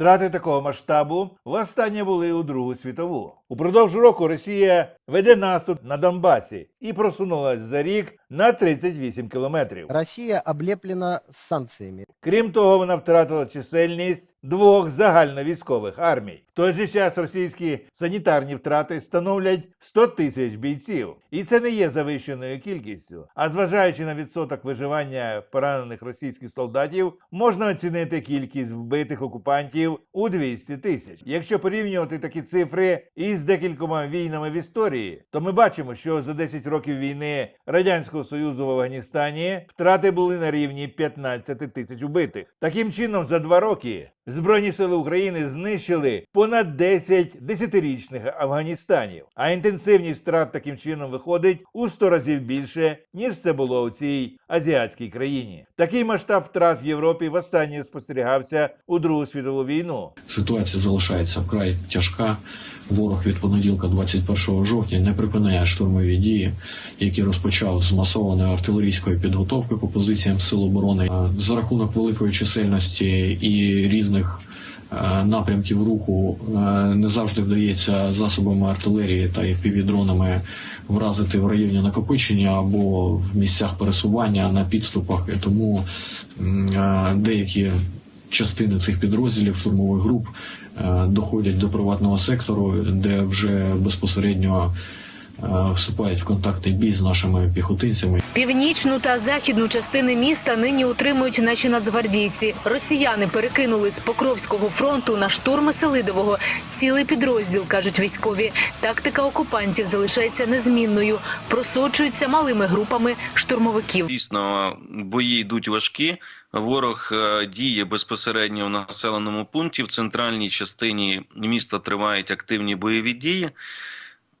Втрати такого масштабу востаннє були у Другу світову. Упродовж року Росія веде наступ на Донбасі і просунулась за рік на 38 кілометрів. Россия облеплена санкциями. Крім того, вона втратила чисельність двох загальновійськових армій. В той же час російські санітарні втрати становлять 100 тисяч бійців, і це не є завищеною кількістю. А зважаючи на відсоток виживання поранених російських солдатів, можна оцінити кількість вбитих окупантів у 200 тисяч. Якщо порівнювати такі цифри із декількома війнами в історії, то ми бачимо, що за 10 років війни радянського союзу в Афганістані втрати були на рівні 15 тисяч убитих. Таким чином, за два роки Збройні сили України знищили понад 10 десятирічних Афганістанів, а інтенсивність втрат таким чином виходить у 100 разів більше, ніж це було у цій азіатській країні. Такий масштаб втрат в Європі востаннє спостерігався у Другу світову війну. Ситуація залишається вкрай тяжка. Ворог від понеділка, 21 жовтня, не припиняє штурмові дії, які розпочав з масованої артилерійської підготовки по позиціям сил оборони за рахунок великої чисельності і різних е, напрямків руху е, не завжди вдається засобами артилерії та FPV-дронами вразити в районі накопичення або в місцях пересування на підступах. І тому е, деякі частини цих підрозділів штурмових груп доходять до приватного сектору, де вже безпосередньо вступають в контактний бій з нашими піхотинцями. Північну та західну частини міста нині утримують наші нацгвардійці. Росіяни перекинули з Покровського фронту на штурми Селидового цілий підрозділ, кажуть військові. Тактика окупантів залишається незмінною, просочуються малими групами штурмовиків. Дійсно, бої йдуть важкі. Ворог е, діє безпосередньо в населеному пункті. В центральній частині міста тривають активні бойові дії.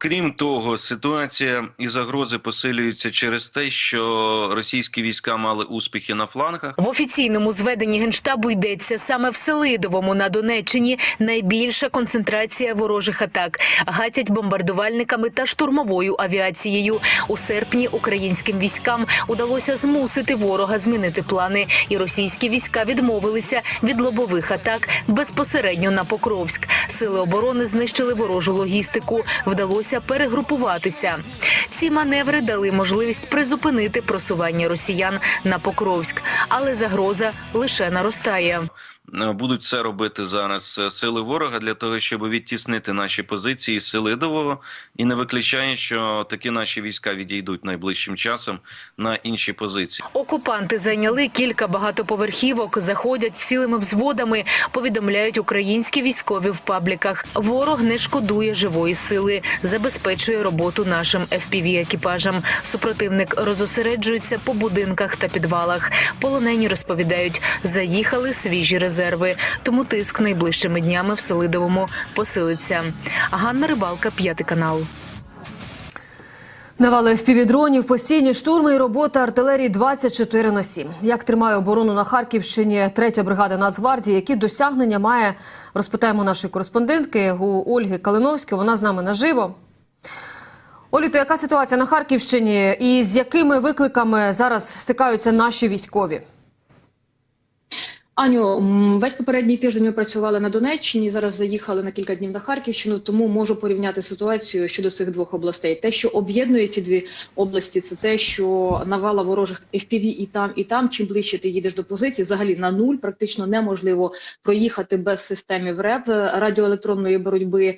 Крім того, ситуація і загрози посилюються через те, що російські війська мали успіхи на флангах. В офіційному зведенні генштабу йдеться саме в Селидовому на Донеччині найбільша концентрація ворожих атак. Гатять бомбардувальниками та штурмовою авіацією. У серпні українським військам удалося змусити ворога змінити плани, і російські війська відмовилися від лобових атак безпосередньо на Покровськ. Сили оборони знищили ворожу логістику. Вдалося перегрупуватися. Ці маневри дали можливість призупинити просування росіян на Покровськ, але загроза лише наростає. Е, Будуть це робити зараз е, сили ворога для того, щоб відтіснити наші позиції з Селидового, і не виключає, що такі наші війська відійдуть найближчим часом на інші позиції. Окупанти зайняли кілька багатоповерхівок, заходять цілими взводами. Повідомляють українські військові в пабліках. Ворог не шкодує живої сили, забезпечує роботу нашим fpv екіпажам. Супротивник розосереджується по будинках та підвалах. Полонені розповідають, заїхали свіжі резерви. Тому тиск найближчими днями в Селидовому посилиться. Ганна Рибалка, п'ятий канал. Навали впівдронів, постійні штурми і робота артилерії 24 на 7. Як тримає оборону на Харківщині третя бригада Нацгвардії, які досягнення має, розпитаємо нашої кореспондентки у Ольги Калиновської. Вона з нами наживо. Олі, то яка ситуація на Харківщині і з якими викликами зараз стикаються наші військові? Аню, весь попередній тиждень ми працювали на Донеччині. Зараз заїхали на кілька днів на Харківщину, тому можу порівняти ситуацію щодо цих двох областей. Те, що об'єднує ці дві області, це те, що навала ворожих FPV і там, і там. Чим ближче ти їдеш до позиції, взагалі на нуль практично неможливо проїхати без системи РЕП радіоелектронної боротьби,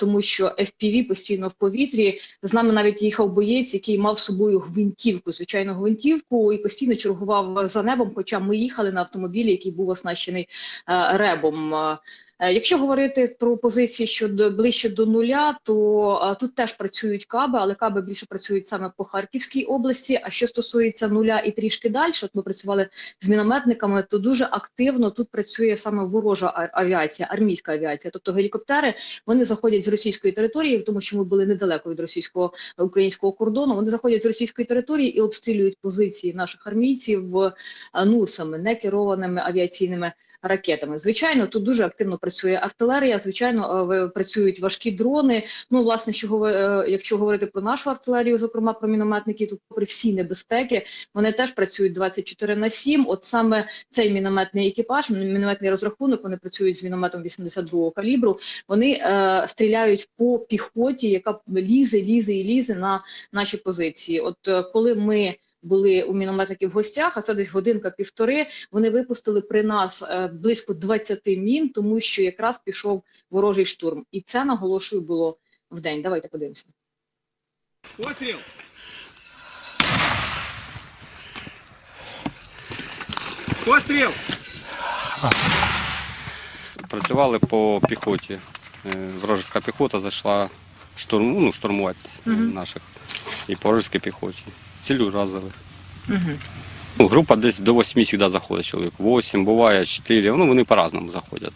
тому що FPV постійно в повітрі. З нами навіть їхав боєць, який мав з собою гвинтівку, звичайну гвинтівку, і постійно чергував за небом. Хоча ми їхали на автомобілі, який був оснащений е, ребом. Е, Якщо говорити про позиції щодо ближче до нуля, то тут теж працюють каби, але каби більше працюють саме по Харківській області. А що стосується нуля і трішки далі, от ми працювали з мінометниками, то дуже активно тут працює саме ворожа авіація, армійська авіація, тобто гелікоптери вони заходять з російської території, тому що ми були недалеко від російського українського кордону. Вони заходять з російської території і обстрілюють позиції наших армійців е, нурсами, не керованими авіаційними ракетами. Звичайно, тут дуже активно працює артилерія. Звичайно, е, працюють важкі дрони. Ну, власне, що е, якщо говорити про нашу артилерію, зокрема про мінометники, то попри всі небезпеки, вони теж працюють 24 на 7. От саме цей мінометний екіпаж, мінометний розрахунок, вони працюють з мінометом 82-го калібру. Вони е, стріляють по піхоті, яка лізе, лізе і лізе на наші позиції. От е, коли ми були у мінометників в гостях, а це десь годинка-півтори. Вони випустили при нас е, близько 20 мін, тому що якраз пішов ворожий штурм. І це наголошую було в день. Давайте подивимося. Постріл! Постріл! Працювали по піхоті. Е, Вражеська піхота зайшла штурм, ну, штурмувати е, наших. І по вражеській піхоті. Цілю разили. Ну, група десь до восьми завжди заходить чоловік. Восім, буває, чотири. Ну, вони по-разному заходять.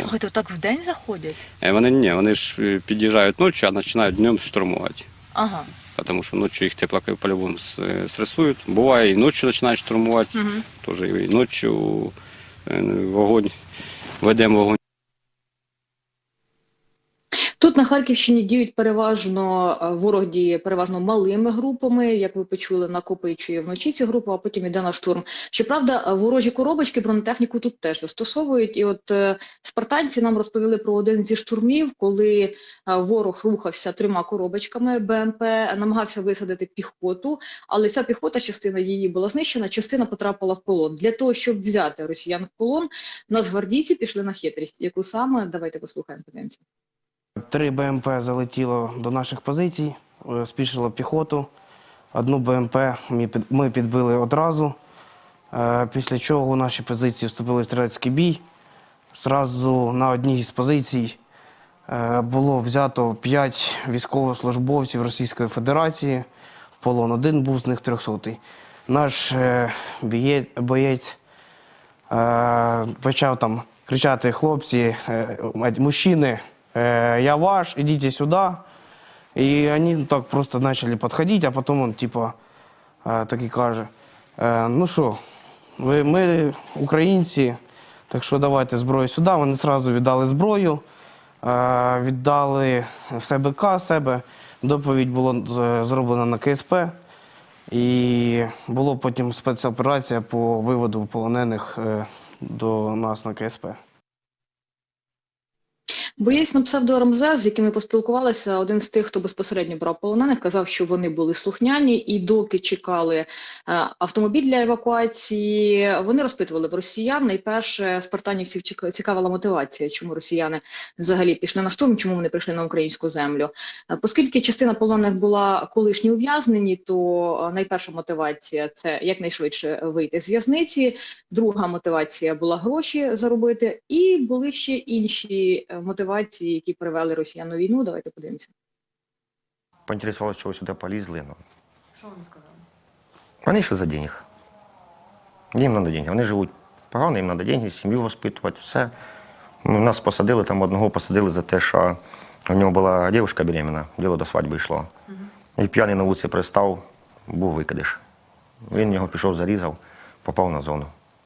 Слухайте, отак в день заходять? Е, Вони ні, вони ж е, під'їжджають ночі, а починають днем штурмувати. Ага. Тому що ночі їх теплаки по-любому е, стресують. Буває, і ночі починають штурмувати. Угу. Теж і ночі е, вогонь, ведемо вогонь. Тут на Харківщині діють переважно е, ворог діє переважно малими групами, як ви почули, накопичує вночі ці групи, а потім йде на штурм. Щоправда, е, ворожі коробочки бронетехніку тут теж застосовують. І от е, спартанці нам розповіли про один зі штурмів, коли е, ворог рухався трьома коробочками БМП, намагався висадити піхоту, але ця піхота, частина її була знищена, частина потрапила в полон. Для того щоб взяти росіян в полон, нацгвардійці пішли на хитрість. Яку саме давайте послухаємо, подивимося. Три БМП залетіло до наших позицій, е, спішило піхоту. Одну БМП ми підбили одразу. Е, Після чого наші позиції вступили в стрілецький бій. Зразу на одній з позицій е, було взято п'ять військовослужбовців Російської Федерації в полон. Один був з них трьохсотий. Наш боєць почав там кричати: хлопці, мужчини, э, я ваш, идите сюда. И они так просто начали подходить, а потом он типа э, так і каже, «Е, ну що, ви, ми українці, так що давайте зброю сюди. Вони одразу віддали зброю, е, віддали все БК себе. Доповідь була зроблена на КСП. І була потім спецоперація по виводу полонених е, до нас на КСП. Боєць на псевдо РМЗ, з яким ми поспілкувалися, один з тих, хто безпосередньо брав полонених, казав, що вони були слухняні, і доки чекали е, автомобіль для евакуації, вони розпитували росіян. Найперше чека- цікавила мотивація, чому росіяни взагалі пішли на штурм, чому вони прийшли на українську землю. Е, Оскільки частина полонених була колишні ув'язнені, то е, найперша мотивація це якнайшвидше вийти з в'язниці. Друга мотивація була гроші заробити, і були ще інші е, мотивації, які привели росіян у війну. Давайте подивимося. Поінтересувалися, чого сюди полізли. Ну. Що вони сказали? Вони йшли за денег. Їм треба деньги. Вони живуть погано, їм треба деньги, сім'ю воспитувати, все. Ну, Нас посадили, там одного посадили за те, що у нього була дівчинка беременна, діло до свадьби йшло. І п'яний на вулиці пристав, був викидиш. Він його пішов, зарізав, попав на зону.